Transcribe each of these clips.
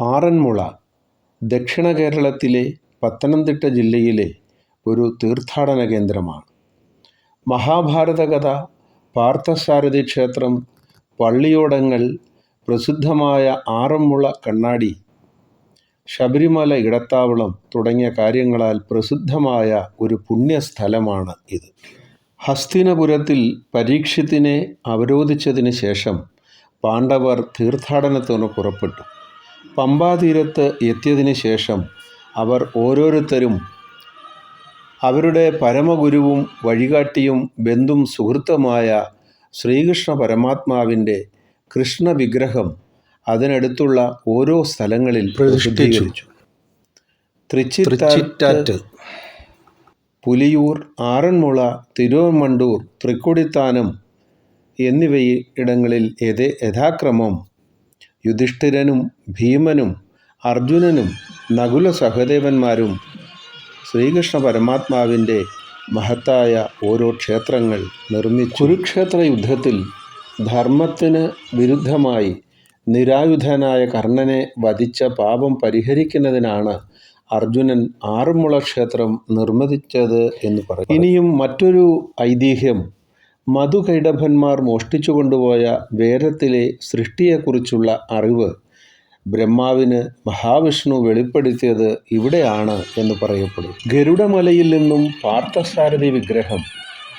ആറന്മുള ദക്ഷിണ കേരളത്തിലെ പത്തനംതിട്ട ജില്ലയിലെ ഒരു തീർത്ഥാടന കേന്ദ്രമാണ്. മഹാഭാരത കഥ പാർത്ഥസാരഥി ക്ഷേത്രം പള്ളിയോടങ്ങൾ പ്രസിദ്ധമായ ആറന്മുള കണ്ണാടി ശബരിമല ഇടത്താവളം തുടങ്ങിയ കാര്യങ്ങളാൽ പ്രസിദ്ധമായ ഒരു പുണ്യസ്ഥലമാണ് ഇത്. ഹസ്തിനപുരത്തിൽ പരീക്ഷത്തിനെ അവരോധിച്ചതിന് ശേഷം പാണ്ഡവർ തീർത്ഥാടനത്തിന് പുറപ്പെട്ടു. പമ്പാതീരത്ത് എത്തിയതിന് ശേഷം അവർ ഓരോരുത്തരും അവരുടെ പരമഗുരുവും വഴികാട്ടിയും ബന്ധും സുഹൃത്തുമായ ശ്രീകൃഷ്ണ പരമാത്മാവിന്റെ കൃഷ്ണവിഗ്രഹം അതിനടുത്തുള്ള ഓരോ സ്ഥലങ്ങളിൽ പ്രതിഷ്ഠിച്ചു. തൃച്ചിറ്റാറ്റ്. പുലിയൂർ ആറന്മുള തിരുവമണ്ടൂർ തൃക്കൊടിത്താനം എന്നിവയിടങ്ങളിൽ യഥേ യഥാക്രമം യുധിഷ്ഠിരനും ഭീമനും അർജുനനും നകുല സഹദേവന്മാരും ശ്രീകൃഷ്ണ പരമാത്മാവിന്റെ മഹത്തായ ഓരോ ക്ഷേത്രങ്ങൾ നിർമ്മിച്ചു. കുരുക്ഷേത്ര യുദ്ധത്തിൽ ധർമ്മത്തിന് വിരുദ്ധമായി നിരായുധനായ കർണനെ വധിച്ച പാപം പരിഹരിക്കുന്നതിനാണ് അർജുനൻ ആറന്മുള ക്ഷേത്രം നിർമ്മിച്ചത് എന്ന് പറയും ഇനിയും മറ്റൊരു ഐതിഹ്യം മധുകൈടഭന്മാർ മോഷ്ടിച്ചു കൊണ്ടുപോയ വേദത്തിലെ സൃഷ്ടിയെക്കുറിച്ചുള്ള അറിവ് ബ്രഹ്മാവിന് മഹാവിഷ്ണു വെളിപ്പെടുത്തിയത് ഇവിടെയാണ് എന്ന് പറയപ്പെടും. ഗരുഡമലയിൽ നിന്നും പാർത്ഥസാരഥി വിഗ്രഹം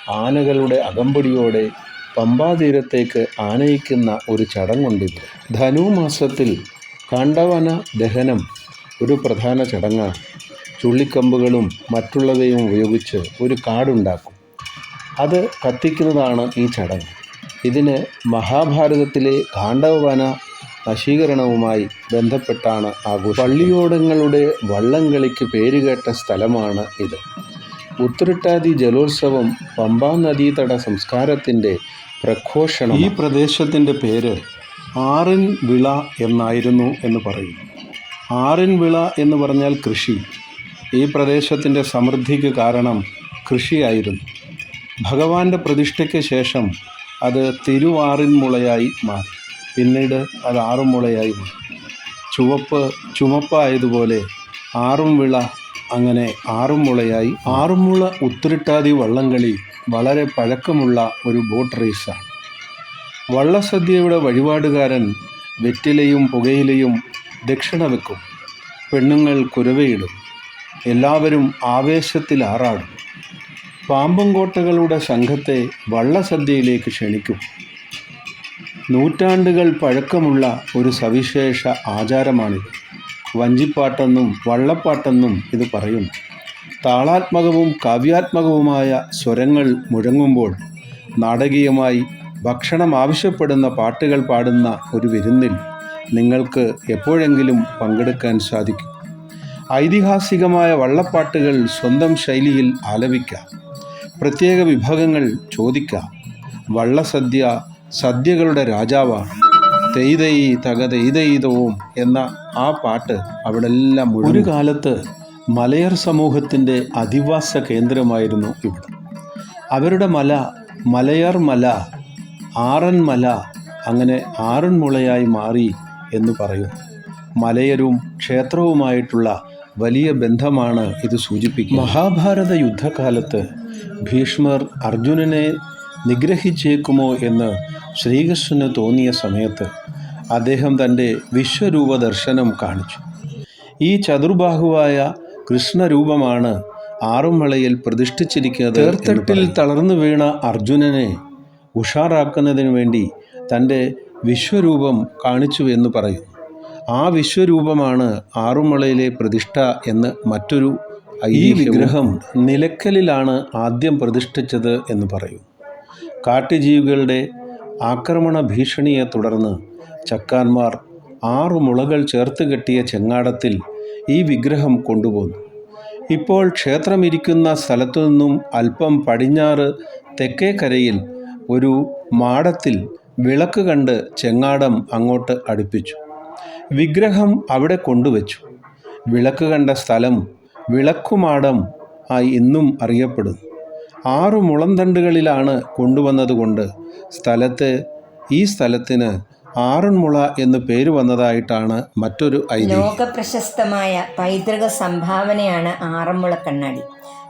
ആനകളുടെ അകമ്പടിയോടെ പമ്പാതീരത്തേക്ക് ആനയിക്കുന്ന ഒരു ചടങ്ങുണ്ടിത്. ധനുമാസത്തിൽ കണ്ടവന ദഹനം ഒരു പ്രധാന ചടങ്ങാണ്. ചുള്ളിക്കമ്പുകളും മറ്റുള്ളവയും ഉപയോഗിച്ച് ഒരു കാടുണ്ടാക്കും. അത് കത്തിക്കുന്നതാണ് ഈ ചടങ്ങ്. ഇതിന് മഹാഭാരതത്തിലെ കാണ്ഡവവന നശീകരണവുമായി ബന്ധപ്പെട്ടാണ് ആഘോഷം പള്ളിയോടങ്ങളുടെ വള്ളംകളിക്ക് പേരുകേട്ട സ്ഥലമാണ് ഇത്. ഉത്രട്ടാതി ജലോത്സവം പമ്പാ നദീതട സംസ്കാരത്തിന്റെ പ്രഘോഷണം. ഈ പ്രദേശത്തിന്റെ പേര് ആറിൻ വിള എന്നായിരുന്നു എന്ന് പറയും. ആറിൻ വിള എന്ന് പറഞ്ഞാൽ കൃഷി. ഈ പ്രദേശത്തിന്റെ സമൃദ്ധിക്ക് കാരണം കൃഷിയായിരുന്നു. ഭഗവാന്റെ പ്രതിഷ്ഠയ്ക്ക് ശേഷം അത് തിരുവാറിൻമുളയായി മാറി. പിന്നീട് അത് ആറുമുളയായി മാറി. ചുവപ്പ് ചുമപ്പായതുപോലെ ആറും വിള അങ്ങനെ ആറും ആറുമുളയായി ആറുമുള ഉത്തിരിട്ടാതി വള്ളംകളി വളരെ പഴക്കമുള്ള ഒരു ബോട്ട് റേസാണ്. വള്ളസദ്യയുടെ വഴിപാടുകാരൻ വെറ്റിലയും പുകയിലയും ദക്ഷിണ വെക്കും. പെണ്ണുങ്ങൾ കുരവയിടും. എല്ലാവരും ആവേശത്തിൽ ആറാടും പാമ്പുംകോട്ടകളുടെ സംഘത്തെ വള്ളസദ്യയിലേക്ക് ക്ഷണിക്കും. നൂറ്റാണ്ടുകൾ പഴക്കമുള്ള ഒരു സവിശേഷ ആചാരമാണിത്. വഞ്ചിപ്പാട്ടെന്നും വള്ളപ്പാട്ടെന്നും ഇത് പറയുന്നു. താളാത്മകവും കാവ്യാത്മകവുമായ സ്വരങ്ങൾ മുഴങ്ങുമ്പോൾ നാടകീയമായി ഭക്ഷണം ആവശ്യപ്പെടുന്ന പാട്ടുകൾ പാടുന്ന ഒരു വിരുന്നിൽ നിങ്ങൾക്ക് എപ്പോഴെങ്കിലും പങ്കെടുക്കാൻ സാധിക്കും. ഐതിഹാസികമായ വള്ളപ്പാട്ടുകൾ സ്വന്തം ശൈലിയിൽ ആലപിക്കാം. പ്രത്യേക വിഭാഗങ്ങൾ ചോദിക്കാം. വള്ളസദ്യ സദ്യകളുടെ രാജാവാണ് തെയ്തൈ തക തെയ്തൈതവും എന്ന ആ പാട്ട് അവിടെ എല്ലാം ഒരു കാലത്ത് മലയർ സമൂഹത്തിന്റെ അധിവാസ കേന്ദ്രമായിരുന്നു ഇവിടെ. അവരുടെ മല മലയർ മല ആറൻ മല അങ്ങനെ ആറന്മുളയായി മാറി എന്ന് പറയും മലയരും ക്ഷേത്രവുമായിട്ടുള്ള വലിയ ബന്ധമാണ് ഇത് സൂചിപ്പിക്കുന്നത്. മഹാഭാരത യുദ്ധകാലത്ത് ഭീഷ്മർ അർജുനനെ നിഗ്രഹിച്ചേക്കുമോ എന്ന് ശ്രീകൃഷ്ണന് തോന്നിയ സമയത്ത് അദ്ദേഹം തന്റെ വിശ്വരൂപ ദർശനം കാണിച്ചു. ഈ ചതുർബാഹുവായ കൃഷ്ണരൂപമാണ് ആറുമളയിൽ പ്രതിഷ്ഠിച്ചിരിക്കുന്നത് തേർത്തട്ടിൽ തളർന്നു വീണ അർജുനനെ ഉഷാറാക്കുന്നതിന് വേണ്ടി തന്റെ വിശ്വരൂപം കാണിച്ചു എന്ന് പറയുന്നു. ആ വിശ്വരൂപമാണ് ആറുമളയിലെ പ്രതിഷ്ഠ എന്ന് മറ്റൊരു ഈ വിഗ്രഹം നിലക്കലിലാണ് ആദ്യം പ്രതിഷ്ഠിച്ചത് എന്ന് പറയും. കാട്ടുജീവികളുടെ ആക്രമണ ഭീഷണിയെ തുടർന്ന് ചക്കാന്മാർ ആറു മുളകൾ ചേർത്ത് കെട്ടിയ ചെങ്ങാടത്തിൽ ഈ വിഗ്രഹം കൊണ്ടുപോന്നു. ഇപ്പോൾ ക്ഷേത്രമിരിക്കുന്ന സ്ഥലത്തു നിന്നും അല്പം പടിഞ്ഞാറ് തെക്കേക്കരയിൽ ഒരു മാടത്തിൽ വിളക്ക് കണ്ട് ചെങ്ങാടം അങ്ങോട്ട് അടുപ്പിച്ചു. വിഗ്രഹം അവിടെ കൊണ്ടുവച്ചു. വിളക്ക് കണ്ട സ്ഥലം വിളക്കുമാടം ആയി ഇന്നും അറിയപ്പെടുന്നു. ആറു മുളന്തണ്ടുകളിലാണ് കൊണ്ടുവന്നതുകൊണ്ട് സ്ഥലത്ത് ഈ സ്ഥലത്തിന് ആറന്മുള എന്ന് പേര് വന്നതായിട്ടാണ് മറ്റൊരു ഐതിഹ്യം. ലോകപ്രശസ്തമായ പൈതൃക സംഭാവനയാണ് ആറന്മുള കണ്ണാടി.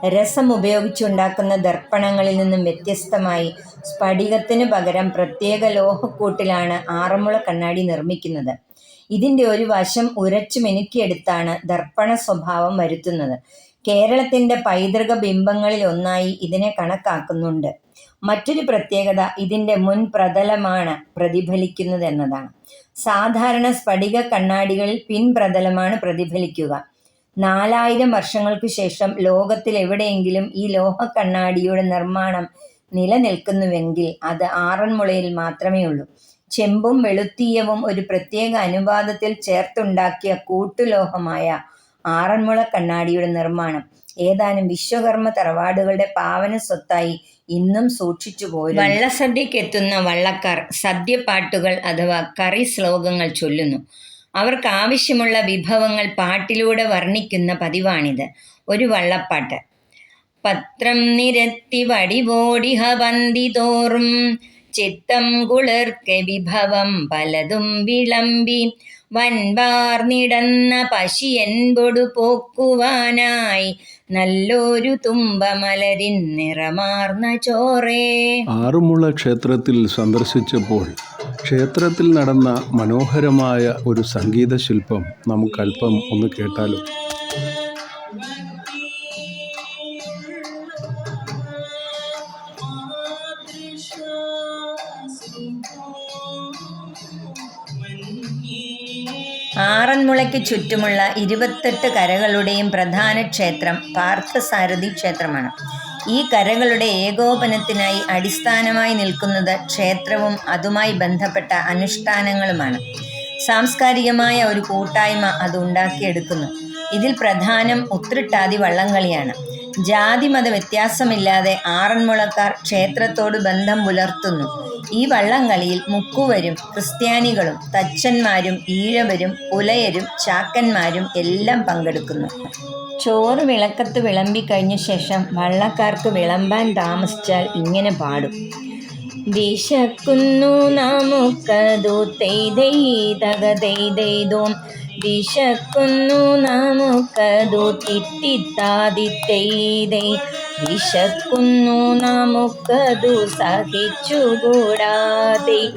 രസം ഉപയോഗിച്ചുണ്ടാക്കുന്ന ദർപ്പണങ്ങളിൽ നിന്നും വ്യത്യസ്തമായി സ്ഫടികത്തിന് പകരം പ്രത്യേക ലോഹക്കൂട്ടിലാണ് ആറന്മുള കണ്ണാടി നിർമ്മിക്കുന്നത്. ഇതിന്റെ ഒരു വശം ഉരച്ചു മിനുക്കിയെടുത്താണ് ദർപ്പണ സ്വഭാവം വരുത്തുന്നത്. കേരളത്തിന്റെ പൈതൃക ബിംബങ്ങളിൽ ഒന്നായി ഇതിനെ കണക്കാക്കുന്നുണ്ട്. മറ്റൊരു പ്രത്യേകത ഇതിന്റെ മുൻ പ്രതലമാണ് പ്രതിഫലിക്കുന്നത് എന്നതാണ് സാധാരണ സ്ഫടിക കണ്ണാടികളിൽ പിൻപ്രതലമാണ് പ്രതിഫലിക്കുക. നാലായിരം വർഷങ്ങൾക്ക് ശേഷം ലോകത്തിൽ എവിടെയെങ്കിലും ഈ ലോഹ കണ്ണാടിയുടെ നിർമ്മാണം നിലനിൽക്കുന്നുവെങ്കിൽ അത് ആറന്മുളയിൽ മാത്രമേ ഉള്ളൂ ചെമ്പും വെളുത്തീയവും ഒരു പ്രത്യേക അനുപാതത്തിൽ ചേർത്തുണ്ടാക്കിയ കൂട്ടുലോഹമായ ആറന്മുള കണ്ണാടിയുടെ നിർമ്മാണം. ഏതാനും വിശ്വകർമ്മ തറവാടുകളുടെ പാവന സ്വത്തായി ഇന്നും സൂക്ഷിച്ചു പോരും വള്ളസദ്യക്ക് എത്തുന്ന വള്ളക്കാർ സദ്യപ്പാട്ടുകൾ അഥവാ കറി ശ്ലോകങ്ങൾ ചൊല്ലുന്നു. അവർക്ക് ആവശ്യമുള്ള വിഭവങ്ങൾ പാട്ടിലൂടെ വർണിക്കുന്ന പതിവാണിത്. ഒരു വള്ളപ്പാട്ട്. പത്രം നിരത്തി വടിവോടിഹ പന്തി തോറും ചിത്തം കുളിർക്ക് വിഭവം പലതും വിളമ്പി വൻവാർന്നിടന്ന പശിയൻപൊടു പോക്കുവാനായി നല്ലൊരു തുമ്പമലരിൻ നിറമാർന്ന ചോറേ. ആറുമുള ക്ഷേത്രത്തിൽ സന്ദർശിച്ചപ്പോൾ ക്ഷേത്രത്തിൽ നടന്ന മനോഹരമായ ഒരു സംഗീത ശില്പം നമുക്കല്പം ഒന്ന് കേട്ടാലോ? ആറന്മുളയ്ക്ക് ചുറ്റുമുള്ള ഇരുപത്തെട്ട് കരകളുടെയും പ്രധാന ക്ഷേത്രം പാർത്ഥസാരഥി ക്ഷേത്രമാണ്. ഈ കരകളുടെ ഏകോപനത്തിനായി അടിസ്ഥാനമായി നിൽക്കുന്നത് ക്ഷേത്രവും അതുമായി ബന്ധപ്പെട്ട അനുഷ്ഠാനങ്ങളുമാണ്. സാംസ്കാരികമായ ഒരു കൂട്ടായ്മ അത് ഉണ്ടാക്കിയെടുക്കുന്നു. ഇതിൽ പ്രധാനം ഉത്രിട്ടാതി വള്ളംകളിയാണ്. ജാതിമത വ്യത്യാസമില്ലാതെ ആറന്മുളക്കാർ ക്ഷേത്രത്തോട് ബന്ധം പുലർത്തുന്നു. ഈ വള്ളംകളിയിൽ മുക്കുവരും ക്രിസ്ത്യാനികളും തച്ചന്മാരും ഈഴവരും ഉലയരും ചാക്കന്മാരും എല്ലാം പങ്കെടുക്കുന്നു. ചോറ് വിളക്കത്ത് വിളമ്പി കഴിഞ്ഞ ശേഷം വള്ളക്കാർക്ക് വിളമ്പാൻ താമസിച്ചാൽ ഇങ്ങനെ പാടും. വിശക്കുന്നു നമുക്കതു തെയ്തെയ്തകതെയ്തെയ്തോം വിശക്കുന്നു നമുക്കതു തിത്തിത്താതിത്തെയ്തൈ വിശക്കുന്നു നമുക്കതു സഹിച്ചുകൂടാതെ.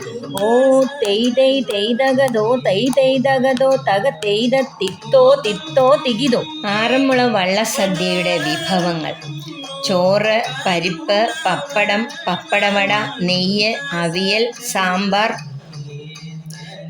ഓ തെയ്തൈ തെയ്തകതോ തൈതെയ്തകതോ തക തെയ്ത തിത്തോ തിത്തോ തികിതോ. ആറന്മുള വള്ളസദ്യയുടെ വിഭവങ്ങൾ. ചോറ് പരിപ്പ് പപ്പടം പപ്പടവട നെയ്യ് അവിയൽ സാമ്പാർ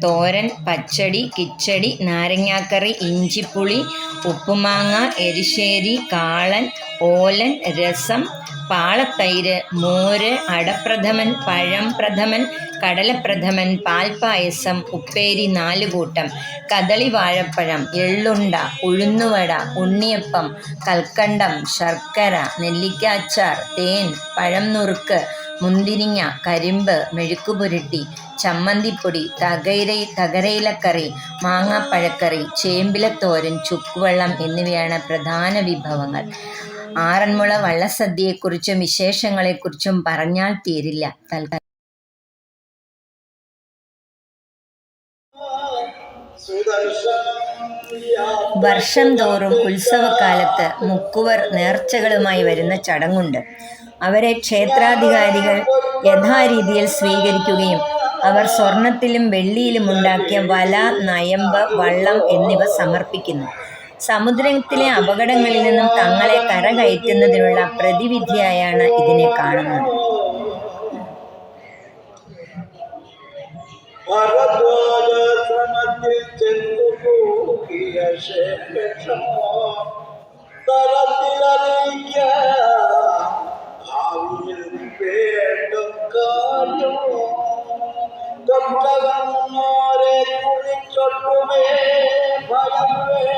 തോരൻ പച്ചടി കിച്ചടി നാരങ്ങാക്കറി ഇഞ്ചിപ്പുളി ഉപ്പുമാങ്ങ എരിശ്ശേരി കാളൻ ഓലൻ രസം പാളത്തൈര് മോര് അടപ്രഥമൻ പഴം പ്രഥമൻ കടലപ്രഥമൻ പാൽപ്പായസം ഉപ്പേരി നാലുകൂട്ടം കദളി വാഴപ്പഴം എള്ളുണ്ട ഉഴുന്നുവട ഉണ്ണിയപ്പം കൽക്കണ്ടം ശർക്കര നെല്ലിക്കാച്ചാർ തേൻ പഴം നുറുക്ക് മുന്തിരിങ്ങ കരിമ്പ് മെഴുക്കുപുരട്ടി ചമ്മന്തിപ്പൊടി തകര തകരയിലക്കറി മാങ്ങാപ്പഴക്കറി ചേമ്പിലത്തോരൻ ചുക്കുവെള്ളം എന്നിവയാണ് പ്രധാന വിഭവങ്ങൾ. ആറന്മുള വള്ളസദ്യയെക്കുറിച്ചും വിശേഷങ്ങളെക്കുറിച്ചും പറഞ്ഞാൽ തീരില്ല. തൽക്കാലം. വർഷം തോറും ഉത്സവകാലത്ത് മുക്കുവർ നേർച്ചകളുമായി വരുന്ന ചടങ്ങുണ്ട്. അവരെ ക്ഷേത്രാധികാരികൾ യഥാരീതിയിൽ സ്വീകരിക്കുകയും അവർ സ്വർണത്തിലും വെള്ളിയിലും ഉണ്ടാക്കിയ വല നയമ്പ് വള്ളം എന്നിവ സമർപ്പിക്കുന്നു. സമുദ്രത്തിലെ അപകടങ്ങളിൽ നിന്നും തങ്ങളെ കരകയറ്റുന്നതിനുള്ള പ്രതിവിധിയായാണ് ഇതിനെ കാണുന്നത്. ഭരദ്വാജ कल में भय